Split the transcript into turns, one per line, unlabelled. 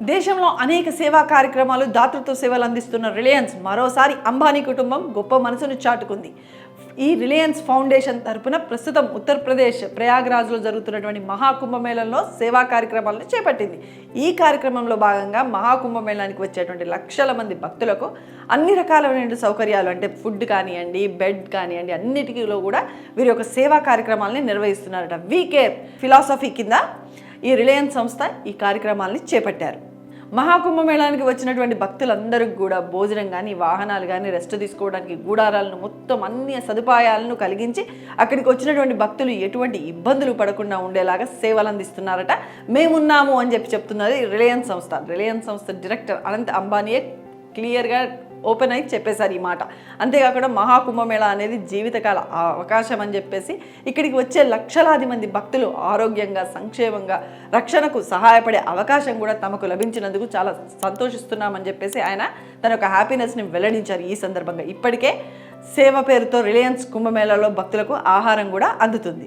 దేశంలో అనేక సేవా కార్యక్రమాలు దాతృత్వ సేవలు అందిస్తున్న రిలయన్స్ మరోసారి అంబానీ కుటుంబం గొప్ప మనసును చాటుకుంది. ఈ రిలయన్స్ ఫౌండేషన్ తరపున ప్రస్తుతం ఉత్తరప్రదేశ్ ప్రయాగ్రాజ్లో జరుగుతున్నటువంటి మహాకుంభమేళంలో సేవా కార్యక్రమాలను చేపట్టింది. ఈ కార్యక్రమంలో భాగంగా మహాకుంభమేళానికి వచ్చేటువంటి లక్షల మంది భక్తులకు అన్ని రకాలైన సౌకర్యాలు అంటే ఫుడ్ కానివ్వండి బెడ్ కానివ్వండి అన్నిటికీలో కూడా వీరి యొక్క సేవా కార్యక్రమాలని నిర్వహిస్తున్నారట. వీకేర్ ఫిలాసఫీ కింద ఈ రిలయన్స్ సంస్థ ఈ కార్యక్రమాలని చేపట్టారు. మహాకుంభమేళానికి వచ్చినటువంటి భక్తులందరికీ కూడా భోజనం కానీ వాహనాలు కానీ రెస్ట్ తీసుకోవడానికి గూడారాలను మొత్తం అన్ని సదుపాయాలను కలిగించి అక్కడికి వచ్చినటువంటి భక్తులు ఎటువంటి ఇబ్బందులు పడకుండా ఉండేలాగా సేవలు అందిస్తున్నారట. మేమున్నాము అని చెప్పి చెప్తున్నది రిలయన్స్ సంస్థ. రిలయన్స్ సంస్థ డైరెక్టర్ అనంత్ అంబానీయే. క్లియర్గా ఓపెన్ అయి చెప్పేశారు ఈ మాట. అంతేకాకుండా మహాకుంభమేళ అనేది జీవితకాల అవకాశం అని చెప్పేసి ఇక్కడికి వచ్చే లక్షలాది మంది భక్తులు ఆరోగ్యంగా సంక్షేమంగా రక్షణకు సహాయపడే అవకాశం కూడా తమకు లభించినందుకు చాలా సంతోషిస్తున్నామని చెప్పేసి ఆయన తన యొక్క హ్యాపీనెస్ని వెల్లడించారు ఈ సందర్భంగా. ఇప్పటికే సేవ పేరుతో రిలయన్స్ కుంభమేళాలో భక్తులకు ఆహారం కూడా అందుతుంది.